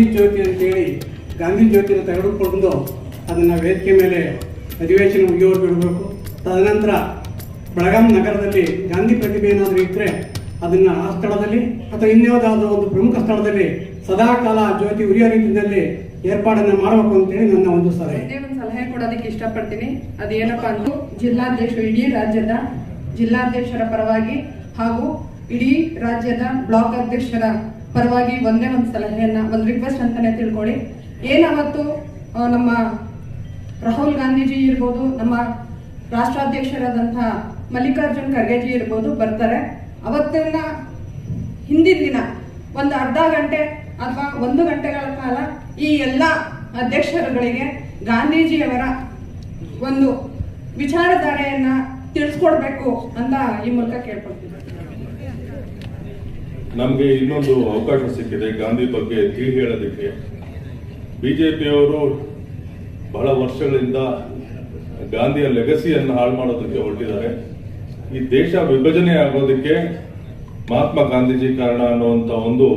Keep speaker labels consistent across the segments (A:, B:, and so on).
A: ಗಾಂಧಿ ಜ್ಯೋತಿ ಅಂತೇಳಿ ಗಾಂಧಿ ಜ್ಯೋತಿನ ತೆಗೆದುಕೊಂಡು ಅದನ್ನು ವೇದಿಕೆ ಮೇಲೆ ಅಧಿವೇಶನ ಮುಗಿಯೋರು ಬಿಡಬೇಕು ತದನಂತರ ಬೆಳಗಾಂ ನಗರದಲ್ಲಿ ಗಾಂಧಿ ಪ್ರತಿಭೆ ಏನಾದರೂ ಇದ್ದರೆ ಅದನ್ನು ಆ ಸ್ಥಳದಲ್ಲಿ ಅಥವಾ ಇನ್ಯಾವುದಾದ್ರೂ ಒಂದು ಪ್ರಮುಖ ಸ್ಥಳದಲ್ಲಿ ಸದಾಕಾಲ ಜ್ಯೋತಿ ಉರಿಯೋ ರೀತಿಯಲ್ಲಿ ಏರ್ಪಾಡನ್ನು ಮಾಡಬೇಕು ಅಂತೇಳಿ ನನ್ನ ಒಂದು ಸಲಹೆ.
B: ಒಂದೇ ಸಲಹೆ ಕೊಡೋದಕ್ಕೆ ಇಷ್ಟಪಡ್ತೀನಿ. ಅದೇನಪ್ಪ ಅಂದ್ರೆ ಜಿಲ್ಲಾಧ್ಯಕ್ಷರು ಇಡೀ ರಾಜ್ಯದ ಜಿಲ್ಲಾಧ್ಯಕ್ಷರ ಪರವಾಗಿ ಹಾಗೂ ಇಡೀ ರಾಜ್ಯದ ಬ್ಲಾಕ್ ಅಧ್ಯಕ್ಷರ ಪರವಾಗಿ ಒಂದೇ ಒಂದು ಸಲಹೆಯನ್ನ, ಒಂದು ರಿಕ್ವೆಸ್ಟ್ ಅಂತಾನೆ ತಿಳ್ಕೊಳ್ಳಿ. ಏನಾವತ್ತು ನಮ್ಮ ರಾಹುಲ್ ಗಾಂಧೀಜಿ ಇರ್ಬೋದು, ನಮ್ಮ ರಾಷ್ಟ್ರಾಧ್ಯಕ್ಷರಾದಂತಹ ಮಲ್ಲಿಕಾರ್ಜುನ್ ಖರ್ಗೆಜಿ ಇರ್ಬೋದು, ಬರ್ತಾರೆ. ಅವತ್ತಿನ ಹಿಂದಿನ ದಿನ, ಒಂದು ಅರ್ಧ ಗಂಟೆ ಅಥವಾ ಒಂದು ಗಂಟೆಗಳ ಕಾಲ ಈ ಎಲ್ಲ ಅಧ್ಯಕ್ಷರುಗಳಿಗೆ ಗಾಂಧೀಜಿಯವರ ಒಂದು ವಿಚಾರಧಾರೆಯನ್ನ ತಿಳಿಸ್ಕೊಡ್ಬೇಕು ಅಂತ ಈ ಮೂಲಕ ಕೇಳ್ಕೊಳ್ತೀನಿ.
C: ನಮಗೆ ಇನ್ನೊಂದು ಅವಕಾಶ ಸಿಕ್ಕಿದೆ, ಗಾಂಧಿ ಬಗ್ಗೆ ತಿಳಿ ಹೇಳೋದಕ್ಕೆ. ಬಿಜೆಪಿಯವರು ಬಹಳ ವರ್ಷಗಳಿಂದ ಗಾಂಧಿಯ ಲೆಗಸಿಯನ್ನು ಹಾಳು ಮಾಡೋದಕ್ಕೆ ಹೊರಟಿದ್ದಾರೆ. ಈ ದೇಶ ವಿಭಜನೆ ಆಗೋದಕ್ಕೆ ಮಹಾತ್ಮ ಗಾಂಧೀಜಿ ಕಾರಣ ಅನ್ನುವಂಥ ಒಂದು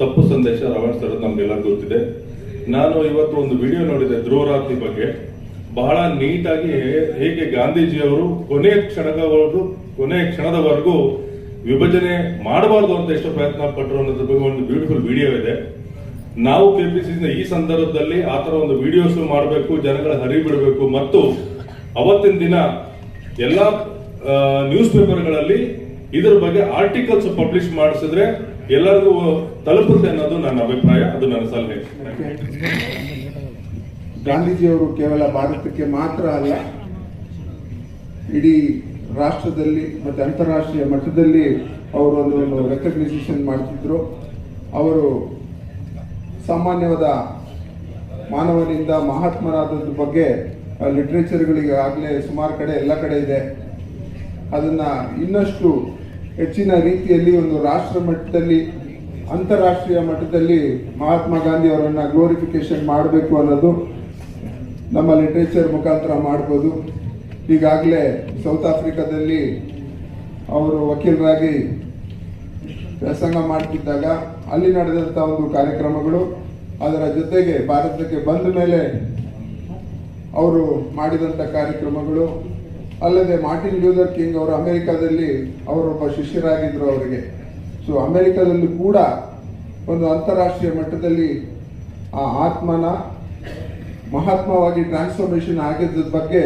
C: ತಪ್ಪು ಸಂದೇಶ ರವಾನಿಸ್ತಾರೆ ನಮಗೆಲ್ಲ ಗೊತ್ತಿದೆ. ನಾನು ಇವತ್ತು ಒಂದು ವಿಡಿಯೋ ನೋಡಿದೆ ಧ್ರುವರಾತ್ರಿ ಬಗ್ಗೆ. ಬಹಳ ನೀಟಾಗಿ ಹೇಗೆ ಗಾಂಧೀಜಿಯವರು ಕೊನೆಯ ಕ್ಷಣದವರೆಗೂ ಕೊನೆಯ ಕ್ಷಣದವರೆಗೂ ವಿಭಜನೆ ಮಾಡಬಾರ್ದು ಅಂತ ಎಷ್ಟು ಪ್ರಯತ್ನ ಪಟ್ಟರು ಅನ್ನೋದ್ರ ಬಗ್ಗೆ ಒಂದು ಬ್ಯೂಟಿಫುಲ್ ವಿಡಿಯೋ ಇದೆ. ನಾವು ಕೆಪಿಸಿಸಿನ ಈ ಸಂದರ್ಭದಲ್ಲಿ ಆ ತರ ಒಂದು ವಿಡಿಯೋಸ್ ಮಾಡಬೇಕು, ಜನಗಳ ಹರಿವು ಬಿಡಬೇಕು ಮತ್ತು ಅವತ್ತಿನ ದಿನ ಎಲ್ಲ ನ್ಯೂಸ್ ಪೇಪರ್ಗಳಲ್ಲಿ ಇದರ ಬಗ್ಗೆ ಆರ್ಟಿಕಲ್ಸ್ ಪಬ್ಲಿಷ್ ಮಾಡಿಸಿದ್ರೆ ಎಲ್ಲರಿಗೂ ತಲುಪುತ್ತೆ ಅನ್ನೋದು ನನ್ನ ಅಭಿಪ್ರಾಯ, ಅದು ನನ್ನ ಸಲಹೆ.
D: ಗಾಂಧೀಜಿಯವರು ಕೇವಲ ಭಾರತಕ್ಕೆ ಮಾತ್ರ ಅಲ್ಲ, ಇಡೀ ರಾಷ್ಟ್ರದಲ್ಲಿ ಮತ್ತು ಅಂತಾರಾಷ್ಟ್ರೀಯ ಮಟ್ಟದಲ್ಲಿ ಅವರು ಒಂದು ರೆಕಗ್ನೈಸೇಷನ್ ಮಾಡ್ತಿದ್ರು. ಅವರು ಸಾಮಾನ್ಯವಾದ ಮಾನವನಿಂದ ಮಹಾತ್ಮರಾದದ್ರ ಬಗ್ಗೆ ಲಿಟ್ರೇಚರ್ಗಳಿಗೆ ಆಗಲೇ ಸುಮಾರು ಕಡೆ ಎಲ್ಲ ಕಡೆ ಇದೆ. ಅದನ್ನು ಇನ್ನಷ್ಟು ಹೆಚ್ಚಿನ ರೀತಿಯಲ್ಲಿ ಒಂದು ರಾಷ್ಟ್ರ ಮಟ್ಟದಲ್ಲಿ, ಅಂತಾರಾಷ್ಟ್ರೀಯ ಮಟ್ಟದಲ್ಲಿ ಮಹಾತ್ಮ ಗಾಂಧಿ ಅವರನ್ನು ಗ್ಲೋರಿಫಿಕೇಶನ್ ಮಾಡಬೇಕು ಅನ್ನೋದು ನಮ್ಮ ಲಿಟ್ರೇಚರ್ ಮುಖಾಂತರ ಮಾಡ್ಬೋದು. ಈಗಾಗಲೇ ಸೌತ್ ಆಫ್ರಿಕಾದಲ್ಲಿ ಅವರು ವಕೀಲರಾಗಿ ವ್ಯಾಸಂಗ ಮಾಡ್ತಿದ್ದಾಗ ಅಲ್ಲಿ ನಡೆದಂಥ ಒಂದು ಕಾರ್ಯಕ್ರಮಗಳು ಅದರ ಜೊತೆಗೆ ಭಾರತಕ್ಕೆ ಬಂದ ಮೇಲೆ ಅವರು ಮಾಡಿದಂಥ ಕಾರ್ಯಕ್ರಮಗಳು, ಅಲ್ಲದೆ ಮಾರ್ಟಿನ್ ಲ್ಯೂಥರ್ ಕಿಂಗ್ ಅವರು ಅಮೆರಿಕಾದಲ್ಲಿ ಅವರೊಬ್ಬ ಶಿಷ್ಯರಾಗಿದ್ದರು ಅವರಿಗೆ. ಸೊ ಅಮೆರಿಕಾದಲ್ಲೂ ಕೂಡ ಒಂದು ಅಂತಾರಾಷ್ಟ್ರೀಯ ಮಟ್ಟದಲ್ಲಿ ಆ ಆತ್ಮನ ಮಹಾತ್ಮವಾಗಿ ಟ್ರಾನ್ಸ್ಫಾರ್ಮೇಶನ್ ಆಗಿದ್ದ ಬಗ್ಗೆ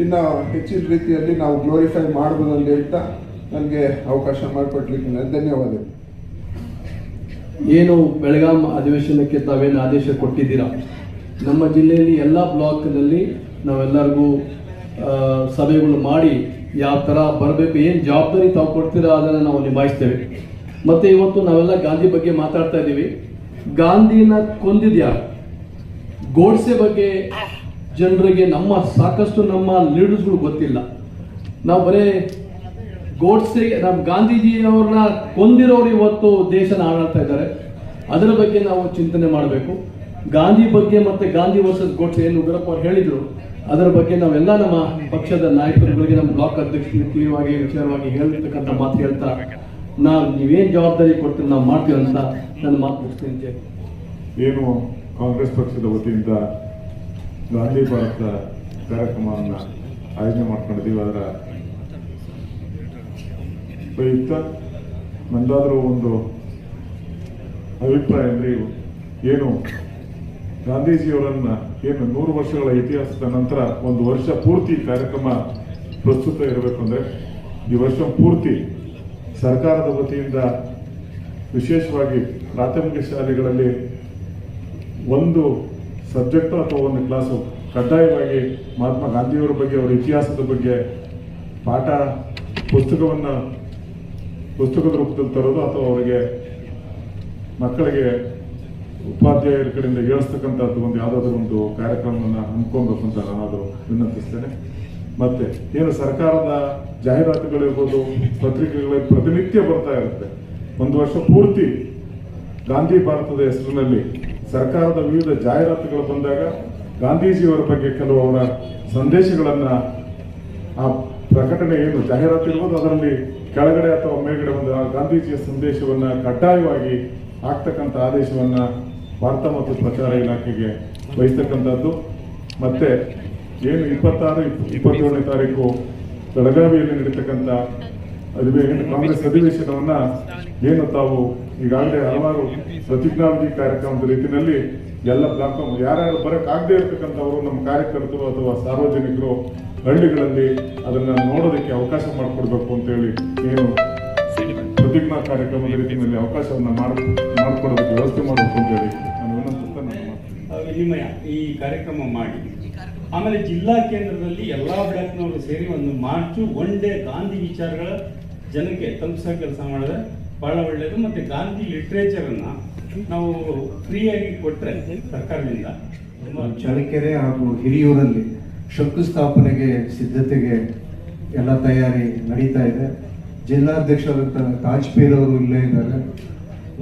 D: ಇನ್ನು ಹೆಚ್ಚಿನ ರೀತಿಯಲ್ಲಿ ನಾವು ಗ್ಲೋರಿಫೈ ಮಾಡ್ಬೋದು ಅಂತ ಹೇಳ್ತಾ ನನಗೆ ಅವಕಾಶ ಮಾಡಿಕೊಡ್ಲಿಕ್ಕೆ ಧನ್ಯವಾದ.
E: ಏನು ಬೆಳಗಾಂ ಅಧಿವೇಶನಕ್ಕೆ ತಾವೇನು ಆದೇಶ ಕೊಟ್ಟಿದ್ದೀರಾ? ನಮ್ಮ ಜಿಲ್ಲೆಯಲ್ಲಿ ಎಲ್ಲ ಬ್ಲಾಕ್ನಲ್ಲಿ ನಾವೆಲ್ಲರಿಗೂ ಸಭೆಗಳು ಮಾಡಿ ಯಾವ ಥರ ಬರಬೇಕು, ಏನು ಜವಾಬ್ದಾರಿ ತಾವು ಕೊಡ್ತೀರಾ ಅದನ್ನು ನಾವು ನಿಭಾಯಿಸ್ತೇವೆ. ಮತ್ತು ಇವತ್ತು ನಾವೆಲ್ಲ ಗಾಂಧಿ ಬಗ್ಗೆ ಮಾತಾಡ್ತಾ ಇದ್ದೀವಿ. ಗಾಂಧಿನ ಕೊಂದಿದ್ಯಾರು ಗೋಡ್ಸೆ ಬಗ್ಗೆ ಜನರಿಗೆ ನಮ್ಮ ಸಾಕಷ್ಟು ನಮ್ಮ ಲೀಡರ್ಸ್ಗಳು ಗೊತ್ತಿಲ್ಲ. ನಾವು ಬರೇ ಗೋಡ್ಸೆ ನಮ್ಮ ಗಾಂಧೀಜಿಯವ್ರನ್ನ ಕೊಂದಿರೋರು ಇವತ್ತು ದೇಶನ ಆಡಾಡ್ತಾ ಇದ್ದಾರೆ. ಅದರ ಬಗ್ಗೆ ನಾವು ಚಿಂತನೆ ಮಾಡಬೇಕು. ಗಾಂಧಿ ಬಗ್ಗೆ ಮತ್ತೆ ಗಾಂಧಿ ವರ್ಷದ ಗೋಡ್ಸೆ ಏನು ಉಗ್ರಪ್ಪ ಅವ್ರು ಹೇಳಿದ್ರು, ಅದರ ಬಗ್ಗೆ ನಾವೆಲ್ಲ ನಮ್ಮ ಪಕ್ಷದ ನಾಯಕರುಗಳಿಗೆ ನಮ್ಮ ಬ್ಲಾಕ್ ಅಧ್ಯಕ್ಷರಿಗೆ ತೀವ್ರವಾಗಿ ವಿಚಾರವಾಗಿ ಹೇಳಿರ್ತಕ್ಕಂಥ ಮಾತು ಹೇಳ್ತಾ, ನಾವು ನೀವೇನು ಜವಾಬ್ದಾರಿ ಕೊಡ್ತೀವಿ ನಾವು ಮಾಡ್ತೀವಿ ಅಂತ ನನ್ನ ಮಾತು ಮುಗಿಸ್ತೀನಿ
F: ಏನು ಕಾಂಗ್ರೆಸ್ ಪಕ್ಷದ ವತಿಯಿಂದ ಗಾಂಧಿ ಭಾರತ ಕಾರ್ಯಕ್ರಮವನ್ನು ಆಯೋಜನೆ ಮಾಡ್ಕೊಂಡಿದ್ದೀವಿ. ಅದರ ಪ್ರಯುಕ್ತ ನಂದಾದರೂ ಒಂದು ಅಭಿಪ್ರಾಯ ಅಂದರೆ ಏನು, ಗಾಂಧೀಜಿಯವರನ್ನು ಏನು ನೂರು ವರ್ಷಗಳ ಇತಿಹಾಸದ ನಂತರ ಒಂದು ವರ್ಷ ಪೂರ್ತಿ ಕಾರ್ಯಕ್ರಮ ಪ್ರಸ್ತುತ ಇರಬೇಕು ಅಂದರೆ ಈ ವರ್ಷ ಪೂರ್ತಿ ಸರ್ಕಾರದ ವತಿಯಿಂದ ವಿಶೇಷವಾಗಿ ಪ್ರಾಥಮಿಕ ಶಾಲೆಗಳಲ್ಲಿ ಒಂದು ಸಬ್ಜೆಕ್ಟ್ ಅಥವಾ ಒಂದು ಕ್ಲಾಸು ಕಡ್ಡಾಯವಾಗಿ ಮಹಾತ್ಮ ಗಾಂಧಿಯವರ ಬಗ್ಗೆ, ಅವರ ಇತಿಹಾಸದ ಬಗ್ಗೆ ಪಾಠ, ಪುಸ್ತಕವನ್ನು ಪುಸ್ತಕದ ರೂಪದಲ್ಲಿ ತರೋದು ಅಥವಾ ಅವರಿಗೆ ಮಕ್ಕಳಿಗೆ ಉಪಾಧ್ಯಾಯರ ಕಡೆಯಿಂದ ಹೇಳಿಸ್ತಕ್ಕಂಥದ್ದು ಒಂದು ಯಾವುದಾದ್ರೂ ಒಂದು ಕಾರ್ಯಕ್ರಮವನ್ನು ಹಮ್ಮಿಕೊಬೇಕು ಅಂತ ನಾನಾದರೂ ವಿನಂತಿಸ್ತೇನೆ. ಮತ್ತೆ ಏನು ಸರ್ಕಾರದ ಜಾಹೀರಾತುಗಳಿರ್ಬೋದು ಪತ್ರಿಕೆಗಳಿಗೆ ಪ್ರತಿನಿತ್ಯ ಬರ್ತಾ ಇರುತ್ತೆ. ಒಂದು ವರ್ಷ ಪೂರ್ತಿ ಗಾಂಧಿ ಭಾರತದ ಹೆಸರಿನಲ್ಲಿ ಸರ್ಕಾರದ ವಿವಿಧ ಜಾಹೀರಾತುಗಳು ಬಂದಾಗ ಗಾಂಧೀಜಿಯವರ ಬಗ್ಗೆ ಕೆಲವು ಅವರ ಸಂದೇಶಗಳನ್ನು ಆ ಪ್ರಕಟಣೆ ಏನು ಜಾಹೀರಾತು ಇರ್ಬೋದು, ಅದರಲ್ಲಿ ಕೆಳಗಡೆ ಅಥವಾ ಮೇಲ್ಗಡೆ ಒಂದು ಗಾಂಧೀಜಿಯ ಸಂದೇಶವನ್ನ ಕಡ್ಡಾಯವಾಗಿ ಹಾಕ್ತಕ್ಕಂಥ ಆದೇಶವನ್ನ ವಾರ್ತಾ ಮತ್ತು ಪ್ರಚಾರ ಇಲಾಖೆಗೆ ವಹಿಸ್ತಕ್ಕಂಥದ್ದು. ಮತ್ತೆ ಏನು ಇಪ್ಪತ್ತಾರು ಇಪ್- ಇಪ್ಪತ್ತೇಳನೇ ತಾರೀಕು ಬೆಳಗಾವಿಯಲ್ಲಿ ನಡೀತಕ್ಕಂಥ ಅಧಿವೇಶನ, ಕಾಂಗ್ರೆಸ್ ಅಧಿವೇಶನವನ್ನ ಏನು ತಾವು ಈಗಾಗಲೇ ಹಲವಾರು ಪ್ರತಿಜ್ಞಾವಿಧಿ ಕಾರ್ಯಕ್ರಮದ ರೀತಿಯಲ್ಲಿ ಎಲ್ಲ ಬ್ಲಾಕ್ ಯಾರ್ಯಾರು ಬರೋಕ್ಕಾಗದೇ ಇರತಕ್ಕಂಥವರು ನಮ್ಮ ಕಾರ್ಯಕರ್ತರು ಅಥವಾ ಸಾರ್ವಜನಿಕರು ಹಳ್ಳಿಗಳಲ್ಲಿ ಅದನ್ನ ನೋಡೋದಕ್ಕೆ ಅವಕಾಶ ಮಾಡಿಕೊಡ್ಬೇಕು ಅಂತೇಳಿ ಏನು ಪ್ರತಿಜ್ಞಾ ಕಾರ್ಯಕ್ರಮದ ರೀತಿಯಲ್ಲಿ ಅವಕಾಶವನ್ನು ಮಾಡ್, ಮಾಡಿಕೊಡೋದಕ್ಕೆ ವ್ಯವಸ್ಥೆ ಮಾಡಬೇಕು ಅಂತೇಳಿ ನಾನು ವಿನಂತಿಸ್ತಾ
G: ವಿನಿಮಯ, ಈ ಕಾರ್ಯಕ್ರಮ ಮಾಡಿ. ಆಮೇಲೆ ಜಿಲ್ಲಾ ಕೇಂದ್ರದಲ್ಲಿ ಎಲ್ಲಾ ಬ್ಲಾಕ್ನವರು ಸೇರಿ ಒಂದು ಮಾರ್ಚು ಒನ್ ಡೇ ಗಾಂಧಿ ವಿಚಾರಗಳ ಜನಕ್ಕೆ ತಲುಪಿಸೋ ಕೆಲಸ ಮಾಡಿದ್ರೆ ಬಹಳ ಒಳ್ಳೆಯದು ಮತ್ತು ಗಾಂಧಿ ಲಿಟ್ರೇಚರನ್ನು ನಾವು ಫ್ರೀಯಾಗಿ ಕೊಟ್ಟರೆ ಸರ್ಕಾರದಿಂದ
H: ಚಳ್ಳಕೆರೆ ಹಾಗೂ ಹಿರಿಯೂರಲ್ಲಿ ಶಂಕುಸ್ಥಾಪನೆಗೆ ಸಿದ್ಧತೆಗೆ ಎಲ್ಲ ತಯಾರಿ ನಡೀತಾ ಇದೆ. ಜಿಲ್ಲಾಧ್ಯಕ್ಷರಾದಂಥ ತಾಜ್ಪೀರ್ ಅವರು ಇಲ್ಲೇ ಇದ್ದಾರೆ.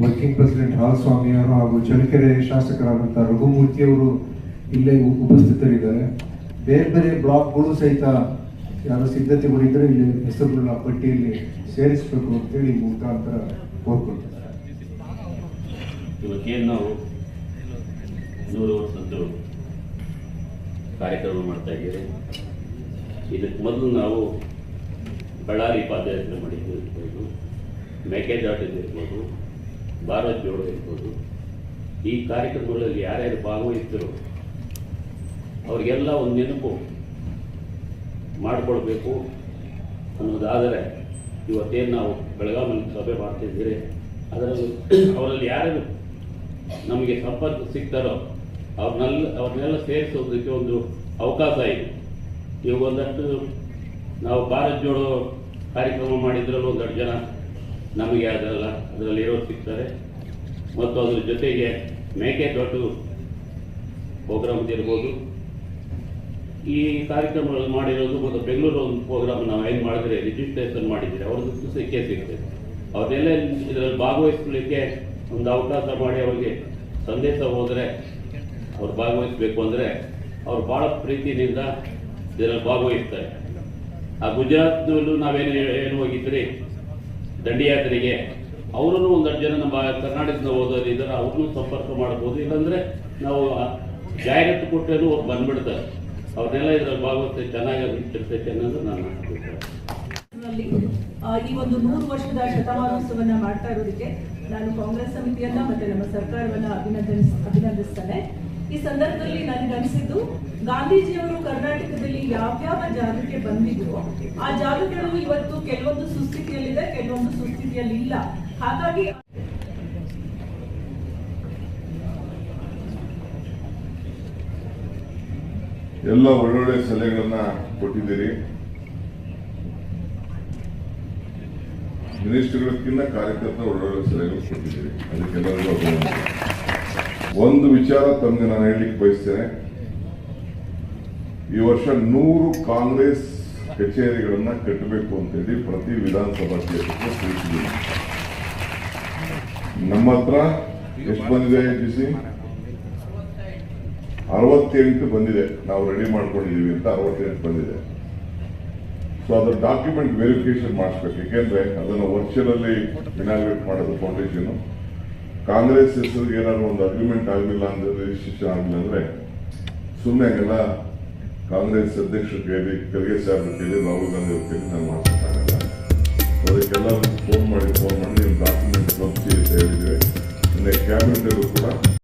H: ವರ್ಕಿಂಗ್ ಪ್ರೆಸಿಡೆಂಟ್ ಹಾಲಸ್ವಾಮಿ ಅವರು ಹಾಗೂ ಚಳ್ಳಕೆರೆ ಶಾಸಕರಾದಂಥ ರಘುಮೂರ್ತಿ ಅವರು ಇಲ್ಲೇ ಉಪಸ್ಥಿತರಿದ್ದಾರೆ. ಬೇರೆ ಬೇರೆ ಬ್ಲಾಕ್ಗಳು ಸಹಿತ ಯಾರೋ ಸಿದ್ಧತೆಗಳಿದ್ರೆ ಇಲ್ಲಿ ಹೆಸರುಗಳನ್ನ ಪಟ್ಟಿಯಲ್ಲಿ ಸೇರಿಸಬೇಕು ಅಂತೇಳಿ ಮುಖಾಂತರ ಕೋರ್ಕೊಳ್ತಾರೆ
I: ಇವತ್ತೇನು ನಾವು ನೂರು ವರ್ಷದ್ದು ಕಾರ್ಯಕ್ರಮ ಮಾಡ್ತಾ ಇದ್ದೀರಿ. ಇದಕ್ಕೆ ಮೊದಲು ನಾವು ಬಳ್ಳಾರಿ ಪಾದಯಾತ್ರೆ ಮಾಡಿದ್ದು ಇರ್ಬೋದು ಮೇಕೆದಾಟದ್ದು ಇರ್ಬೋದು ಭಾರತ್ ಜೋಡೋ ಇರ್ಬೋದು. ಈ ಕಾರ್ಯಕ್ರಮಗಳಲ್ಲಿ ಯಾರ್ಯಾರು ಭಾಗವಹಿಸಿದ್ರು ಅವರಿಗೆಲ್ಲ ಒಂದು ನೆನಪು ಮಾಡಿಕೊಳ್ಬೇಕು ಅನ್ನೋದಾದರೆ ಇವತ್ತೇನು ನಾವು ಬೆಳಗಾವಿನಲ್ಲಿ ಸಭೆ ಮಾಡ್ತಿದ್ದೀರಿ ಅದರಲ್ಲಿ ಅವರಲ್ಲಿ ಯಾರು ನಮಗೆ ಸಂಪರ್ಕ ಸಿಗ್ತಾರೋ ಅವ್ರನ್ನೆಲ್ಲ ಅವ್ರನ್ನೆಲ್ಲ ಸೇರಿಸೋದಕ್ಕೆ ಒಂದು ಅವಕಾಶ ಇದೆ. ಇವಾಗ ಒಂದಷ್ಟು ನಾವು ಭಾರತ್ ಜೋಡೋ ಕಾರ್ಯಕ್ರಮ ಮಾಡಿದ್ರಲ್ಲಿ ಒಂದಷ್ಟು ಜನ, ನಮಗೆ ಅದರಲ್ಲ ಅದರಲ್ಲಿ ಇರೋರು ಸಿಗ್ತಾರೆ. ಮತ್ತು ಅದ್ರ ಜೊತೆಗೆ ಮೇಕೆದಾಟು ಪ್ರೋಗ್ರಾಮ್ ಇರ್ಬೋದು. ಈ ಕಾರ್ಯಕ್ರಮಗಳನ್ನು ಮಾಡಿರೋದು ಮತ್ತು ಬೆಂಗಳೂರು ಒಂದು ಪ್ರೋಗ್ರಾಮ್ ನಾವು ಏನು ಮಾಡಿದ್ರೆ ರಿಜಿಸ್ಟ್ರೇಷನ್ ಮಾಡಿದ್ರೆ ಅವ್ರದ್ದು ಸಿಕ್ಕೇ ಸಿಗುತ್ತೆ. ಅವ್ರನ್ನೆಲ್ಲ ಇದರಲ್ಲಿ ಭಾಗವಹಿಸ್ಲಿಕ್ಕೆ ಒಂದು ಅವಕಾಶ ಮಾಡಿ ಅವರಿಗೆ ಸಂದೇಶ ಹೋದರೆ ಅವ್ರು ಭಾಗವಹಿಸಬೇಕು ಅಂದರೆ ಅವ್ರು ಭಾಳ ಪ್ರೀತಿಯಿಂದ ಇದರಲ್ಲಿ ಭಾಗವಹಿಸ್ತಾರೆ. ಆ ಗುಜರಾತ್ನಲ್ಲೂ ನಾವೇನು ಏನು ಹೋಗಿದ್ರಿ? ದಂಡಿಯಾತ್ರೆಗೆ. ಅವರನ್ನು ಒಂದಷ್ಟು ಜನ ನಮ್ಮ ಕರ್ನಾಟಕದಿಂದ ಓದೋರಿದ್ದಾರೆ ಅವ್ರನ್ನೂ ಸಂಪರ್ಕ ಮಾಡ್ಬೋದು. ಇಲ್ಲಾಂದರೆ ನಾವು ಜಾಹೀರಾತು ಕೊಟ್ಟರೂ ಅವ್ರು ಬಂದ್ಬಿಡ್ತಾರೆ. ಅವ್ರನ್ನೆಲ್ಲ ಇದ್ರಲ್ಲಿ ಭಾಗವಹಿಸಿ ಚೆನ್ನಾಗಿ ಇರ್ತೈತೆ ಅನ್ನೋದು
J: ನಾನು ಈ ಒಂದು ನೂರು ವರ್ಷದ ಶತಮಾನೋತ್ಸವನ್ನ ಮಾಡ್ತಾ ಇರೋದಕ್ಕೆ ನಾನು ಕಾಂಗ್ರೆಸ್ ಸಮಿತಿಯನ್ನ ಮತ್ತೆ ನಮ್ಮ ಸರ್ಕಾರವನ್ನ ಅಭಿನಂದಿಸ್ ಅಭಿನಂದಿಸ್ತಾನೆ. ಈ ಸಂದರ್ಭದಲ್ಲಿ ನನಗೆ ಅನಿಸಿದ್ದು ಗಾಂಧೀಜಿಯವರು ಕರ್ನಾಟಕದಲ್ಲಿ ಯಾವ್ಯಾವ ಜಾಗಕ್ಕೆ ಬಂದಿದ್ರು, ಆ ಜಾಗಗಳು ಇವತ್ತು ಕೆಲವೊಂದು ಸುಸ್ಥಿತಿಯಲ್ಲಿದೆ, ಕೆಲವೊಂದು ಸುಸ್ಥಿತಿಯಲ್ಲಿ ಇಲ್ಲ. ಹಾಗಾಗಿ
K: ಎಲ್ಲ ಒಳ್ಳೊಳ್ಳೆ ಸಲಹೆಗಳನ್ನ ಕೊಟ್ಟಿದ್ದೀರಿ. ಮಿನಿಸ್ಟರ್ಗಳಕ್ಕಿಂತ ಕಾರ್ಯಕರ್ತ ಒಳ್ಳೊಳ್ಳೆ ಸಲಹೆಗಳು ಕೊಟ್ಟಿದ್ದೀರಿ. ಅದಕ್ಕೆಲ್ಲರಿಗೂ ಒಂದು ವಿಚಾರ ತಮಗೆ ನಾನು ಹೇಳಲಿಕ್ಕೆ ಬಯಸ್ತೇನೆ. ಈ ವರ್ಷ ನೂರು ಕಾಂಗ್ರೆಸ್ ಕಚೇರಿಗಳನ್ನ ಕಟ್ಟಬೇಕು ಅಂತೇಳಿ ಪ್ರತಿ ವಿಧಾನಸಭಾ ಕ್ಷೇತ್ರಕ್ಕೆ ತಿಳಿಸಿದ್ದೀನಿ ನಮ್ಮ ಹತ್ರ ಎಷ್ಟು ಬಂದಿದೆ ಬಿಸಿ ಅರವತ್ತೆಂಟು ಬಂದಿದೆ. ನಾವು ರೆಡಿ ಮಾಡ್ಕೊಂಡಿದ್ದೀವಿ ಅಂತ ಅರವತ್ತೆಂಟು ಬಂದಿದೆ. ಸೊ ಅದರ ಡಾಕ್ಯುಮೆಂಟ್ ವೆರಿಫಿಕೇಶನ್ ಮಾಡಿಸ್ಬೇಕು. ಏಕೆಂದರೆ ಅದನ್ನು ವರ್ಚುವಲಲ್ಲಿ ಇನಾಗ್ರೇಟ್ ಮಾಡೋದು ಫೌಂಡೇಶನ್ ಕಾಂಗ್ರೆಸ್ ಹೆಸರಿಗೆ ಏನಾದ್ರು ಒಂದು ಅಗ್ರಿಮೆಂಟ್ ಆಗಲಿಲ್ಲ ಅಂದ್ರೆ ರಿಜಿಸ್ಟ್ರೇಷನ್ ಆಗಲಿಲ್ಲ ಅಂದ್ರೆ ಸುಮ್ಮನೆ ಹಂಗೆಲ್ಲ ಕಾಂಗ್ರೆಸ್ ಅಧ್ಯಕ್ಷರು ಕೇಳಿ ಖರ್ಗೆ ಸಾಹೇಬ್ರ ಕೈಲಿ ರಾಹುಲ್ ಗಾಂಧಿ ಅವ್ರ ಕೈಲಿ ನಾನು ಅದಕ್ಕೆಲ್ಲ ಫೋನ್ ಮಾಡಿ ಫೋನ್ ಮಾಡಿ, ನಿಮ್ಮ ಡಾಕ್ಯುಮೆಂಟ್ ಅಂತ ಹೇಳಿದ್ರೆ ಅವರು ಕ್ಯಾಬಿನೆಟ್